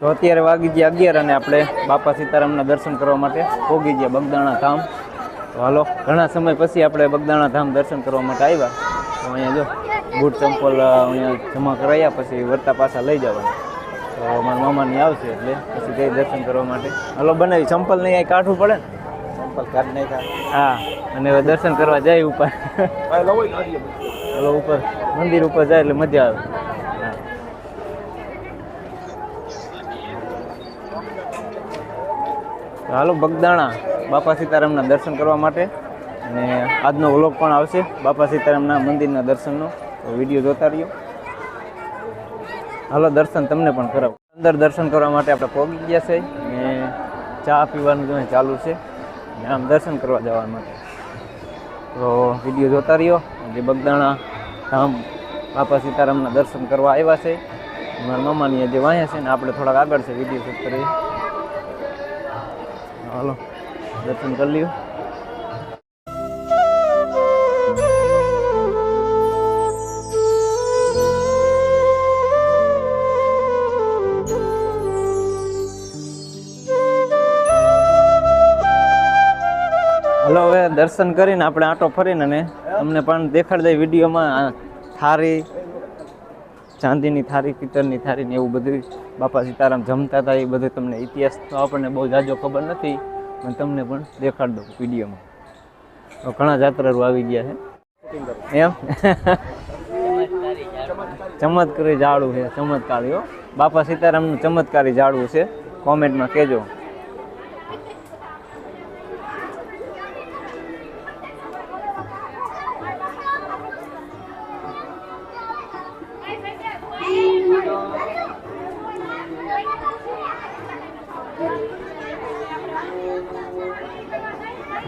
તો અત્યારે વાગી ગયા અગિયાર અને આપણે બાપા સીતારામના દર્શન કરવા માટે પોગી ગયા બગદાણા ધામ. તો હાલો ઘણા સમય પછી આપણે બગદાણા ધામ દર્શન કરવા માટે આવ્યા. તો અહીંયા જો બૂટ ચંપલ અહીંયા જમા કરાયા પછી વર્તા પાછા લઈ જવાના. તો મારા મામાની આવશે એટલે પછી જઈ દર્શન કરવા માટે. હાલો બનાવી ચંપલ નહીં અહીં કાઢવું પડે ને? ચંપલ કાઢ નાખ્યા. હા અને હવે દર્શન કરવા જાય ઉપર. હાલો ઉપર મંદિર ઉપર જાય એટલે મજા આવે હા તો હાલો, બગદાણા. બાપા સીતારામના દર્શન કરવા માટે. અને આજનો વ્લોગ પણ આવશે. બાપા સીતારામના મંદિરના દર્શનનો. વીડિયો જોતા રહ્યો. હાલો, દર્શન તમને પણ કરાવું. અંદર દર્શન કરવા માટે આપણે પહોંચી ગયા છે. અને ચા પીવાનું જો અહીં ચાલુ છે. અને આમ દર્શન કરવા જવા માટે. તો વીડિયો જોતા રહ્યો. જે બગદાણા ધામ બાપા સીતારામના દર્શન કરવા આવ્યા છે. મારા મામાની જે વાંયા છે ને આપણે થોડાક આગળ છે, વીડિયો શૂટ કરીએ. હાલો, દર્શન કરી લ્યો. હલો, હવે દર્શન કરીને આપણે આટો ફરીને અને અમને પણ દેખાડી દઈએ વિડીયોમાં થારી, ચાંદીની થારી, પિત્તળની થારી ને એવું બધું બાપા સીતારામ જમતા હતા, એ બધું તમને ઇતિહાસ તો આપણને બહુ જાજો ખબર નથી, પણ તમને પણ દેખાડી દઉં વિડીયોમાં. તો ઘણા જાત્રાળુ આવી ગયા છે. એમ? ચમત્કારી ઝાડું છે, ચમત્કારી હો. બાપા સીતારામનું ચમત્કારી ઝાડવું છે. કોમેન્ટમાં કહેજો.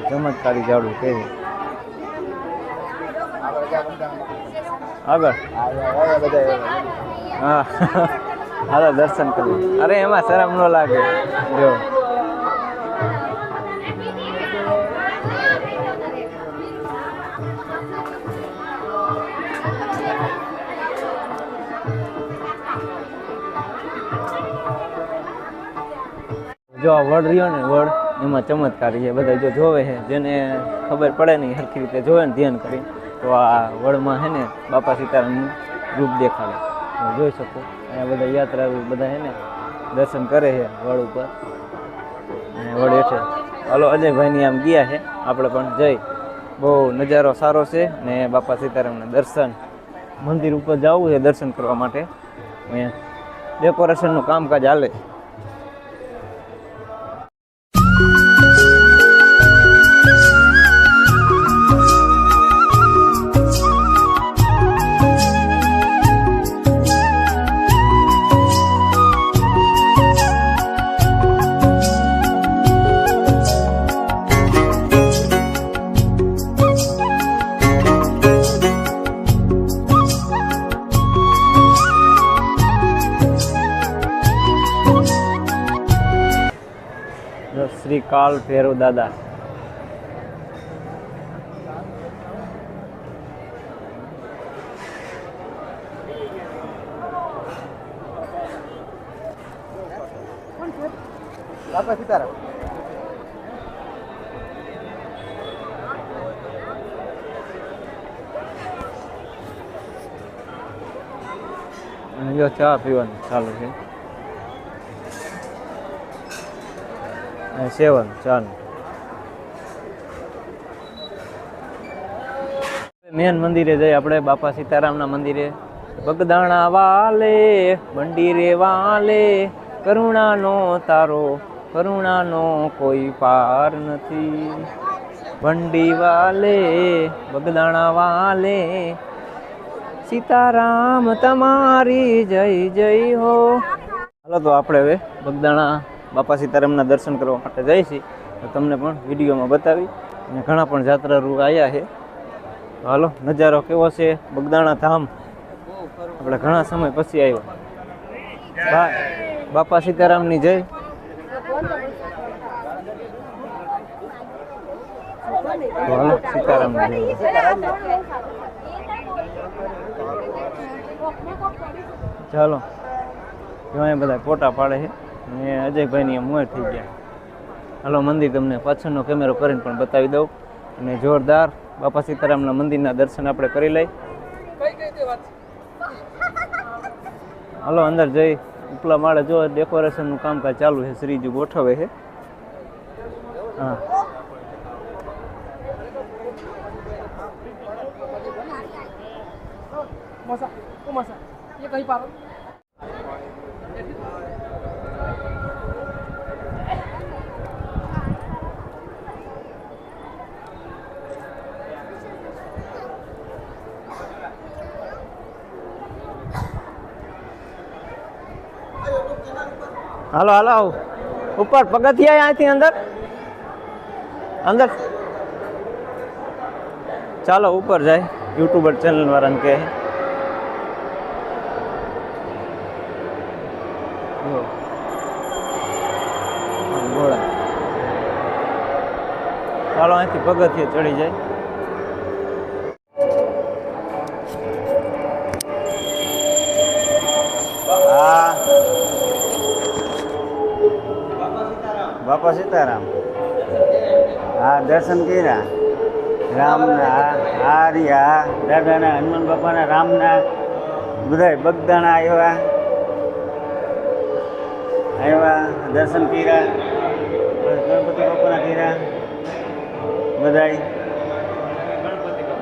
ચમત્કારી ઝાડું કે આગળ. હા. હાલો દર્શન કરીએ અરે એમાં શરમ ન લાગે. જો. જો આ વડ રહ્યો ને, વડ એમાં ચમત્કારી છે. બધા જો જોવે છે, જેને ખબર પડે નહીં સરખી રીતે જોવે ને ધ્યાન કરી, તો આ વડમાં છે ને બાપા સીતારામનું રૂપ દેખાડે. જોઈ શકો, અહીંયા બધા યાત્રાળુ બધા છે ને દર્શન કરે છે વડ ઉપર. અને વડ હેઠે હાલો, અજયભાઈની આમ ગયા છે, આપણે પણ જઈ. બહુ નજારો સારો છે ને બાપા સીતારામના દર્શન. મંદિર ઉપર જવું છે દર્શન કરવા માટે. અહીંયા ડેકોરેશનનું કામકાજ હાલે. જો કાલ ભૈરવ દાદા. જો ચા પીવાનું ચાલુ છે સેવન ચાનું મેન મંદિરે જઈ આપણે બાપા સીતારામના મંદિરે. બગદાણા વાલે મંદિરે વાલે, કરુણાનો તારો, કરુણાનો કોઈ પાર નથી. ભંડી વાલે, બગદાણા વાલે, સીતારામ તમારી જય જય હો. હાલો તો આપણે હવે બગદાણા બાપા સીતારામના દર્શન કરવા માટે જઈશી તો તમને પણ વિડીયોમાં બતાવી. અને ઘણા પણ જાત્રાળુ આવ્યા છે. હાલો, નજારો કેવો છે? બગદાણા ધામ. આપણે ઘણા સમય પછી આવ્યો. બાપા સીતારામની જય. હાલો, સીતારામની જય. ચાલો બધા ફોટા પાડે છે. અને અજયભાઈની મોર થઈ ગયા. હાલો, મંદિર તમને પાછળનો કેમેરો કરીને પણ બતાવી દઉં. અને જોરદાર બાપા સીતારામના મંદિરના દર્શન આપણે કરી લઈ. હાલો, અંદર જઈ ઉપલા માળે જો ડેકોરેશનનું કામકાજ ચાલુ છે, શ્રીજી ગોઠવે છે. હા. મસા Kok મસા, એ kali parah. હાલો હાલો. ઉપર પગથિયા અહીંથી અંદર? અંદર. ચાલો, ઉપર જાય. યુટ્યુબર ચેનલ વાળાને કહે ચાલો, અહીંથી પગથિયે ચડી જાય. બાપા સીતારામ. હા દર્શન કર્યા. રામના આર્યા દાદાના હનુમાન બાપાના રામના બધા બગદાણા આવ્યા. આવ્યા દર્શન કર્યા. ગણપતિ બાપાના કર્યા. બધાય.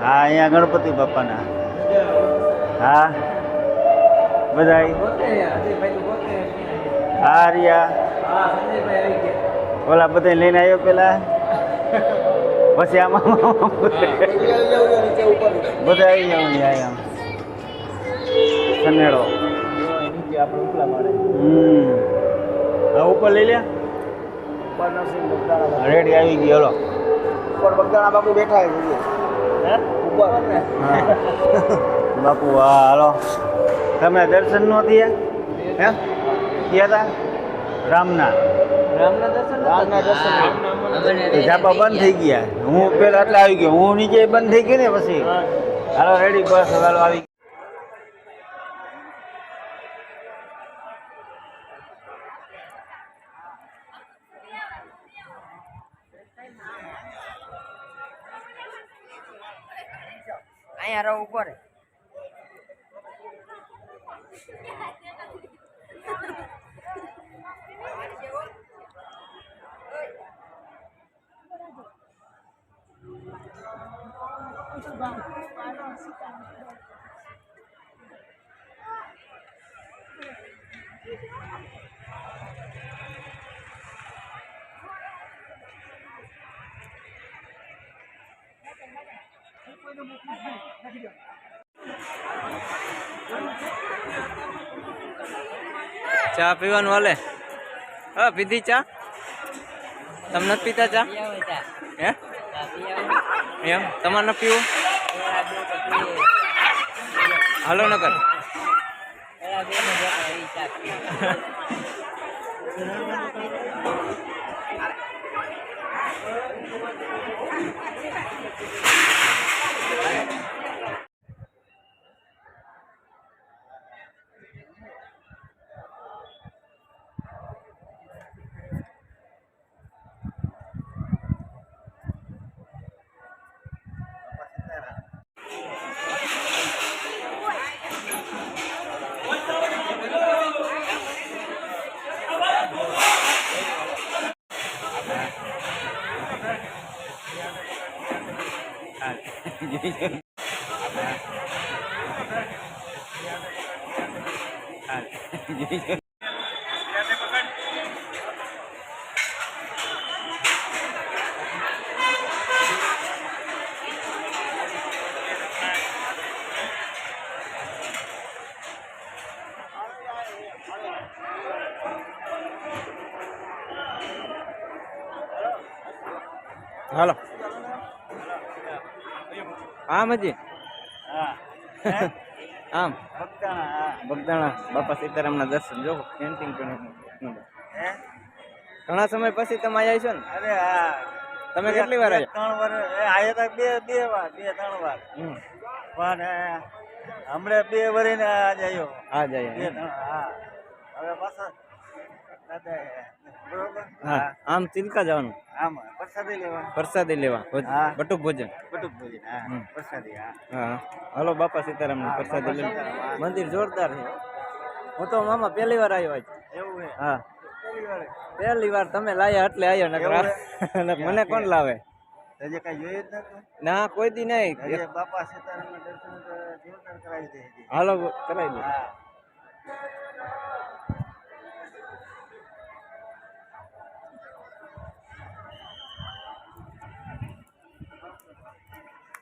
હા અહીંયા ગણપતિ બાપાના. હા બધાય. આર્યા ઓલા બધા લઈને આવ્યો પેલા. પછી આમાં બધા આવી જાવ ને આમ સનેડો હમ. ઉપર લઈ લે. રેડી આવી ગઈ હલો. ઉપર બગદાણા બાપુ બેઠા. ઉપર. બાપુ હા હાલો. તમે દર્શન નો થયા? હે? થયા હતા રામના. ઝાપા બંધ થઈ ગયા. હું પેલા એટલે આવી ગયો. હું નીચે બંધ થઈ ગઈ ને પછી. હાલો રેડી બસ હાલો આવી અહીંયા રહો ઉપર ચા પીવાનું હાલે? હા પીધી ચા. તમને પીતા ચા? હે? એમ? તમારે ન પીવું? હાલો નકર. હાલો આમ હજી હા. આમ. બગદાણા બાપા સીતારામના દર્શન. જો પેન્ટિંગ? ઘણા સમય પછી તમે આવ્યા છો ને? અરે હા. તમે કેટલી વાર આવ્યા ત્રણ વાર આવ્યા હતા બે બે વાર બે ત્રણ વાર. પણ હમણાં બે વરીને આજ આવ્યો આ બે જાય ત્રણ હા. હવે પાછા હા આમ ચિલકા જવાનું? આમ પ્રસાદી લેવા પ્રસાદી લેવા બટુક ભોજન? બટુક ભોજન હા પ્રસાદી હા. હા બાપા સીતારામ હા, પ્રસાદી મંદિર જોરદાર છે. હું તો મામા પહેલી વાર આવ્યો આજ. એવું હે. હા પહેલી વાર તમે લાયા એટલે આવ્યો નકર મને કોણ લાવે? હજી કાંઈ જોયું જ ના કોઈ દી નહીં. બાપા સીતારામ દર્શન કરાવી દે હાલો કરાવી હા.